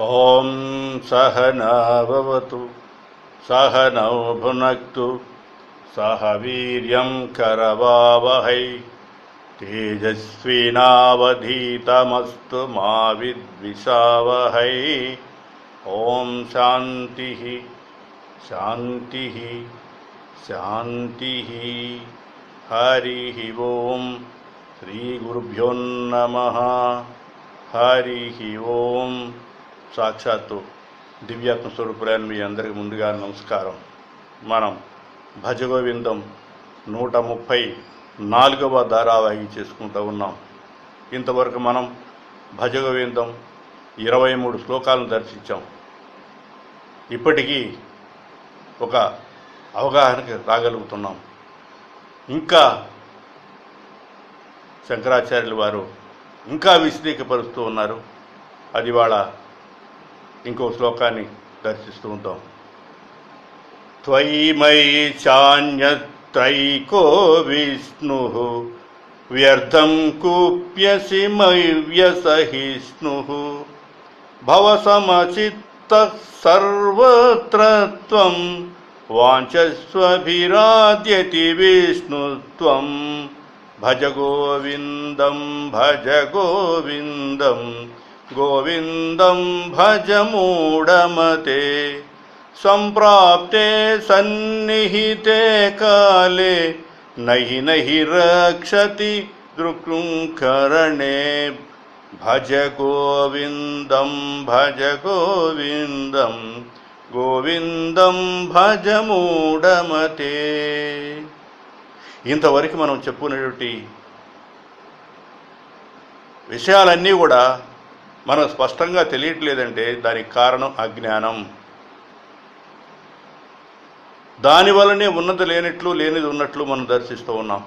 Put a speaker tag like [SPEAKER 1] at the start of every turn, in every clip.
[SPEAKER 1] ॐ सहनाभवतु सहनौ भुनक्तु सह वीर्यं करवावहै तेजस्विनावधीतमस्तु मा विद्विषावहै। ॐ शान्तिः शान्तिः शान्तिः। हरिः ॐ श्रीगुरुभ्यो नमः। हरिः ॐ సాక్షాత్తు దివ్యాత్మ స్వరూపులైన మీ అందరికీ ముందుగా నమస్కారం. మనం భజగోవిందం నూట ముప్పై నాలుగవ ధారావాహి చేసుకుంటూ ఉన్నాం. ఇంతవరకు మనం భజగోవిందం ఇరవై మూడు శ్లోకాలను దర్శించాం. ఇప్పటికీ ఒక అవగాహనకి రాగలుగుతున్నాం. ఇంకా శంకరాచార్యులు వారు ఇంకా విశదీకపరుస్తూ ఉన్నారు. అది వాళ్ళ ఇంకో శ్లోకాన్ని దర్శిస్తూ ఉంటాం. త్వయిమయి చాన్యత్రైకో విష్ణు వ్యర్థం కూప్యసి మయ్యసహిష్ణు భవసమచిత్త సర్వత్ర త్వం వాంఛస్వభిరాద్యతి విష్ణుత్వం భజ గోవిందం భజ గోవిందం గోవిందం భజ మూఢమతే సంప్రాప్తే సన్నిహితే కాలే నహి నహి రక్షతి దృక్కరణే భజ గోవిందం భజ గోవిందం గోవిందం భజ మూఢమతే ఇంతవరకు మనం చెప్పుకునేటువంటి విషయాలన్నీ కూడా మనం స్పష్టంగా తెలియట్లేదంటే దానికి కారణం అజ్ఞానం. దానివల్లనే ఉన్నది లేనట్లు లేనిది ఉన్నట్లు మనం దర్శిస్తూ ఉన్నాం.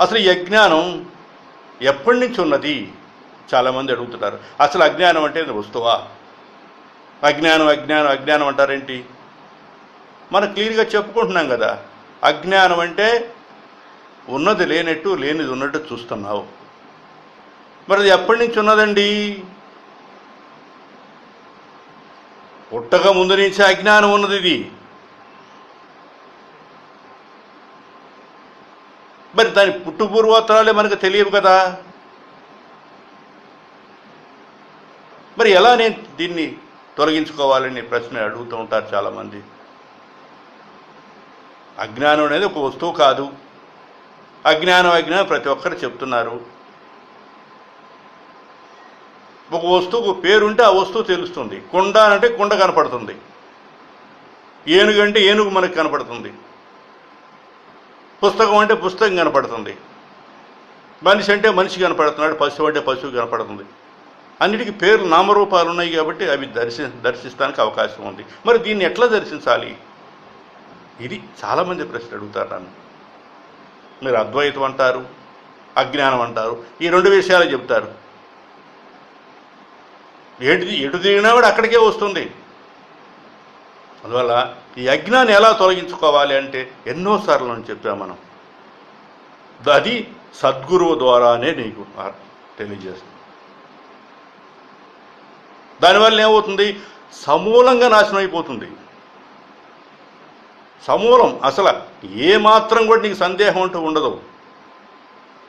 [SPEAKER 1] అసలు ఈ అజ్ఞానం ఎప్పటి నుంచి ఉన్నది? చాలామంది అడుగుతున్నారు. అసలు అజ్ఞానం అంటే వస్తువా? అజ్ఞానం అజ్ఞానం అజ్ఞానం అంటారేంటి? మనం క్లియర్గా చెప్పుకుంటున్నాం కదా. అజ్ఞానం అంటే ఉన్నది లేనట్టు లేనిది ఉన్నట్టు చూస్తున్నావు. మరి అది ఎప్పటి నుంచి ఉన్నదండి? పుట్టక ముందు నుంచి అజ్ఞానం ఉన్నది ఇది. మరి దాని పుట్టు పూర్వోత్తరాలే మనకు తెలియవు కదా. మరి ఎలా నేను దీన్ని తొలగించుకోవాలని ప్రశ్న అడుగుతూ ఉంటారు చాలామంది. అజ్ఞానం అనేది ఒక వస్తువు కాదు. అజ్ఞానం అజ్ఞానం ప్రతి ఒక్కరు చెప్తున్నారు. ఒక వస్తువుకు పేరుంటే ఆ వస్తువు తెలుస్తుంది. కుండ అంటే కుండ కనపడుతుంది. ఏనుగు అంటే ఏనుగు మనకు కనపడుతుంది. పుస్తకం అంటే పుస్తకం కనపడుతుంది. మనిషి అంటే మనిషి కనపడుతున్నాడు పశువు అంటే పశువు కనపడుతుంది. అన్నిటికీ పేర్లు నామరూపాలు ఉన్నాయి కాబట్టి అవి దర్శి దర్శిస్తానికి అవకాశం ఉంది. మరి దీన్ని ఎట్లా దర్శించాలి? ఇది చాలామంది ప్రశ్న అడుగుతారు నన్ను. మీరు అద్వైతం అంటారు అజ్ఞానం అంటారు ఈ రెండు విషయాలు చెప్తారు. ఎటు ఎటు తిరిగినా కూడా అక్కడికే వస్తుంది. అందువల్ల ఈ అజ్ఞాన్ని ఎలా తొలగించుకోవాలి అంటే ఎన్నోసార్లు అని చెప్పాం మనం. అది సద్గురువు ద్వారానే నీకు తెలియజేస్తుంది. దానివల్ల ఏమవుతుంది? సమూలంగా నాశనం అయిపోతుంది. సమూలం అసలు ఏ మాత్రం కూడా నీకు సందేహం అంటూ ఉండదు.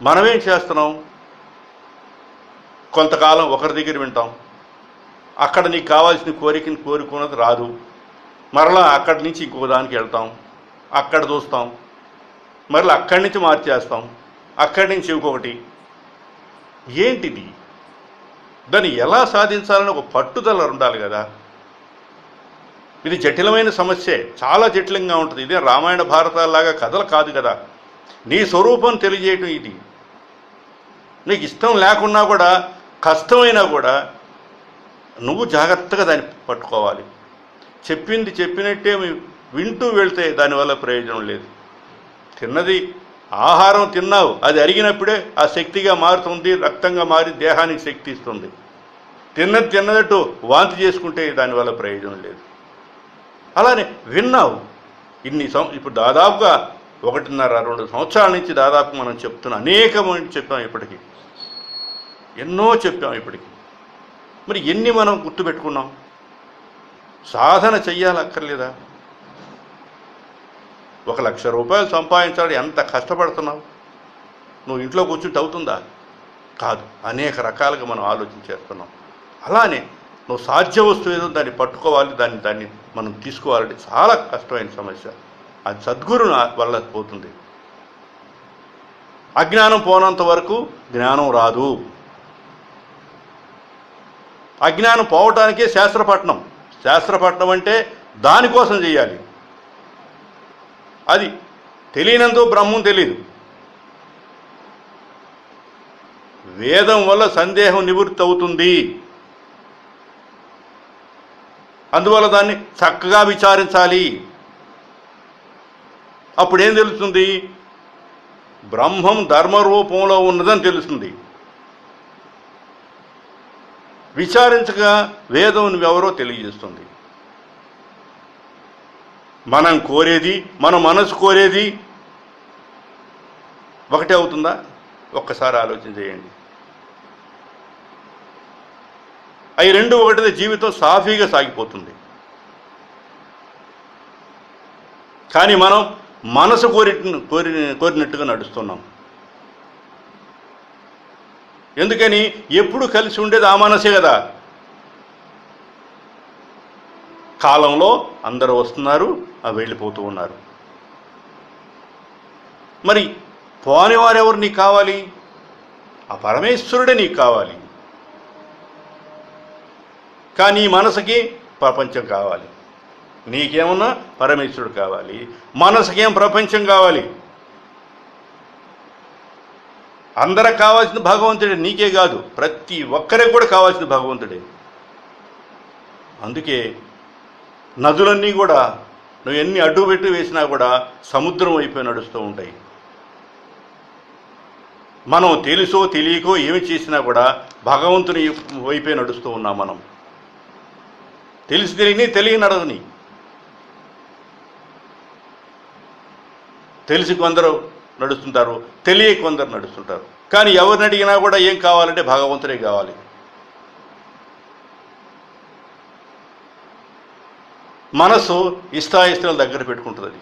[SPEAKER 1] మనమేం చేస్తున్నాం? కొంతకాలం ఒకరి దగ్గర వింటాం. అక్కడ నీకు కావాల్సిన కోరికని కోరుకున్నది రాదు. మరలా అక్కడి నుంచి ఇంకో దానికి వెళ్తాం. అక్కడ చూస్తాం మరలా అక్కడి నుంచి మార్చేస్తాం. అక్కడి నుంచి ఇంకొకటి. ఏంటిది? దాన్ని ఎలా సాధించాలని ఒక పట్టుదల ఉండాలి కదా. ఇది జటిలమైన సమస్యే. చాలా జటిలంగా ఉంటుంది. ఇదే రామాయణ భారతాల్లాగా కథలు కాదు కదా. నీ స్వరూపం తెలియజేయటం ఇది. నీకు ఇష్టం లేకున్నా కూడా కష్టమైనా కూడా నువ్వు జాగ్రత్తగా దాన్ని పట్టుకోవాలి. చెప్పింది చెప్పినట్టే వింటూ వెళ్తే దానివల్ల ప్రయోజనం లేదు. తిన్నది ఆహారం తిన్నావు అది అరిగినప్పుడే ఆ శక్తిగా మారుతుంది రక్తంగా మారి దేహానికి శక్తి ఇస్తుంది. తిన్నది తిన్నదట్టు వాంతి చేసుకుంటే దానివల్ల ప్రయోజనం లేదు. అలానే విన్నావు ఇన్ని సం ఇప్పుడు దాదాపుగా ఒకటిన్నర రెండు సంవత్సరాల నుంచి దాదాపు మనం చెప్తున్న అనేకమైన చెప్పాం ఇప్పటికీ. ఎన్నో చెప్పాం ఇప్పటికి. మరి ఎన్ని మనం గుర్తుపెట్టుకున్నాం? సాధన చెయ్యాలక్కర్లేదా? ఒక లక్ష రూపాయలు సంపాదించాలి ఎంత కష్టపడుతున్నావు? నువ్వు ఇంట్లో కూర్చుంటే అవుతుందా? కాదు అనేక రకాలుగా మనం ఆలోచన చేస్తున్నాం. అలానే నువ్వు సాధ్య వస్తువు ఏదో దాన్ని పట్టుకోవాలి దాన్ని దాన్ని మనం తీసుకోవాలంటే చాలా కష్టమైన సమస్య. అది సద్గురుని వల్ల పోతుంది. అజ్ఞానం పోనంత వరకు జ్ఞానం రాదు. అజ్ఞానం పోవటానికే శాస్త్రపట్నం. శాస్త్రపట్నం అంటే దానికోసం చేయాలి. అది తెలియనందు బ్రహ్మం తెలియదు వేదం వల్ల సందేహం నివృత్తి అవుతుంది అందువల్ల దాన్ని చక్కగా విచారించాలి. అప్పుడేం తెలుస్తుంది? బ్రహ్మం ధర్మరూపంలో ఉన్నదని తెలుస్తుంది. విచారించగా వేదం నువ్వెవరో తెలియజేస్తుంది. మనం కోరేది మన మనసు కోరేది ఒకటే అవుతుందా? ఒక్కసారి ఆలోచన చేయండి. అవి రెండు ఒకటిదే జీవితం సాఫీగా సాగిపోతుంది. కానీ మనం మనసు కోరి కోరి కోరినట్టుగా నడుస్తున్నాం. ఎందుకని ఎప్పుడు కలిసి ఉండేది ఆ మనసే కదా. కాలంలో అందరూ వస్తున్నారు ఆ వెళ్ళిపోతూ ఉన్నారు. మరి పోని వారెవరు నీకు కావాలి? ఆ పరమేశ్వరుడే నీకు కావాలి. కానీ ఈ మనసుకి ప్రపంచం కావాలి. నీకేమన్నా పరమేశ్వరుడు కావాలి. మనసుకేం ప్రపంచం కావాలి? అందరికి కావాల్సిన భగవంతుడే నీకే కాదు ప్రతి ఒక్కరికి కూడా కావాల్సిన భగవంతుడే. అందుకే నదులన్నీ కూడా నువ్వు ఎన్ని అడ్డు పెట్టి వేసినా కూడా సముద్రం అయిపోయి నడుస్తూ ఉంటాయి. మనం తెలుసో తెలియకో ఏమి చేసినా కూడా భగవంతుని వైపే నడుస్తూ ఉన్నాం మనం. తెలిసి తెలియని తెలియని నడదని తెలిసి కొందరు నడుస్తుంటారు. తెలియ కొందరు నడుస్తుంటారు. కానీ ఎవరిని అడిగినా కూడా ఏం కావాలంటే భగవంతుడే కావాలి. మనసు ఇష్టాయిష్టాల దగ్గర పెట్టుకుంటుంది అది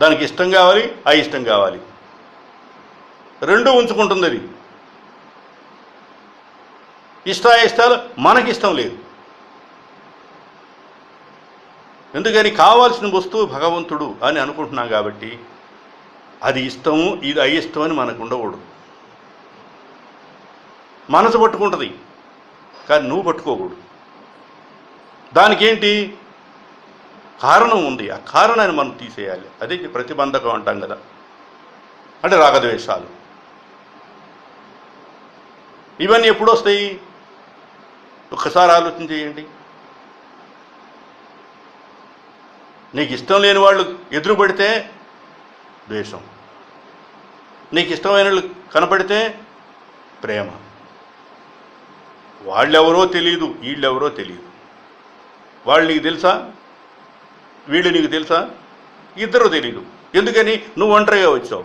[SPEAKER 1] దానికి ఇష్టం కావాలి అయిష్టం కావాలి. రెండు ఉంచుకుంటుంది అది ఇష్టాయిష్టాలు మనకిష్టం లేదు. ఎందుకని కావాల్సిన వస్తువు భగవంతుడు అని అనుకుంటున్నాం కాబట్టి అది ఇష్టము ఇది అయిష్టం అని మనకు ఉండకూడదు. మనసు పట్టుకుంటుంది కానీ నువ్వు పట్టుకోకూడదు. దానికేంటి? కారణం ఉంది. ఆ కారణాన్ని మనం తీసేయాలి. అదే ప్రతిబంధకం అంటాం కదా. అంటే రాగద్వేషాలు. ఇవన్నీ ఎప్పుడు వస్తాయి ఒక్కసారి ఆలోచన చేయండి. నీకు ఇష్టం లేని వాళ్ళు ఎదురుపడితే ద్వేషం. నీకు ఇష్టమైన కనపడితే ప్రేమ. వాళ్ళెవరో తెలియదు వీళ్ళెవరో తెలియదు వాళ్ళు నీకు తెలుసా? వీళ్ళు నీకు తెలుసా? ఇద్దరు తెలియదు ఎందుకని? నువ్వు ఒంటరిగా వచ్చావు.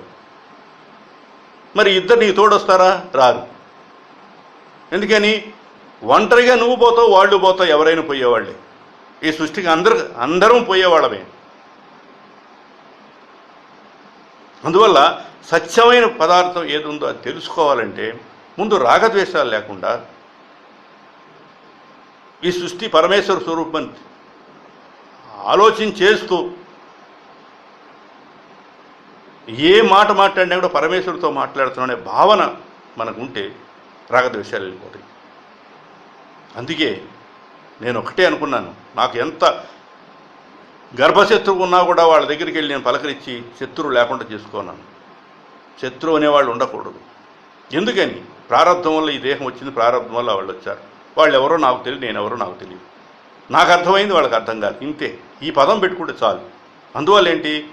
[SPEAKER 1] మరి ఇద్దరు నీకు తోడొస్తారా? రారు. ఎందుకని? ఒంటరిగా నువ్వు పోతావు వాళ్ళు పోతావు ఎవరైనా పోయేవాళ్ళే. ఈ సృష్టికి అందరు అందరం పోయేవాళ్ళమే. అందువల్ల సత్యమైన పదార్థం ఏది ఉందో అది తెలుసుకోవాలంటే ముందు రాగద్వేషాలు లేకుండా ఈ సృష్టి పరమేశ్వర స్వరూపం ఆలోచన చేస్తూ ఏ మాట మాట్లాడినా కూడా పరమేశ్వరుడితో మాట్లాడుతున్నా అనే భావన మనకు ఉంటే రాగద్వేషాలు వెళ్ళిపోతాయి. అందుకే నేను ఒకటే అనుకున్నాను నాకు ఎంత గర్భశత్రువు ఉన్నా కూడా వాళ్ళ దగ్గరికి వెళ్ళి నేను పలకరించి శత్రువు లేకుండా చేసుకున్నాను శత్రువు అనేవాళ్ళు ఉండకూడదు. ఎందుకని? ప్రారంభం వల్ల ఈ దేహం వచ్చింది ప్రారంభం వల్ల వాళ్ళు వచ్చారు. వాళ్ళు ఎవరో నాకు తెలియదు నేను ఎవరో నాకు తెలియదు. నాకు అర్థమైంది వాళ్ళకి అర్థం కాదు ఇంతే. ఈ పదం పెట్టుకుంటే చాలు. అందువల్ల ఏంటి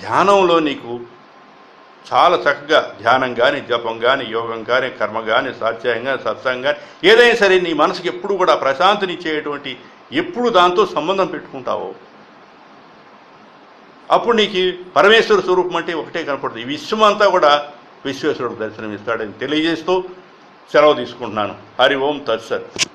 [SPEAKER 1] ధ్యానంలో నీకు చాలా చక్కగా ధ్యానం కానీ జపం కానీ యోగం కానీ కర్మ కానీ సాధ్యాయం కానీ సత్సంగం కానీ ఏదైనా సరే నీ మనసుకి ఎప్పుడు కూడా ప్రశాంతినిచ్చేటువంటి ఎప్పుడు దాంతో సంబంధం పెట్టుకుంటావో అప్పుడు నీకు పరమేశ్వర స్వరూపం అంటే ఒకటే కనపడుతుంది. ఈ విశ్వం అంతా కూడా విశ్వేశ్వరుడు దర్శనం ఇస్తాడని తెలియజేస్తూ సెలవు తీసుకుంటున్నాను. హరి ఓం తత్సత్.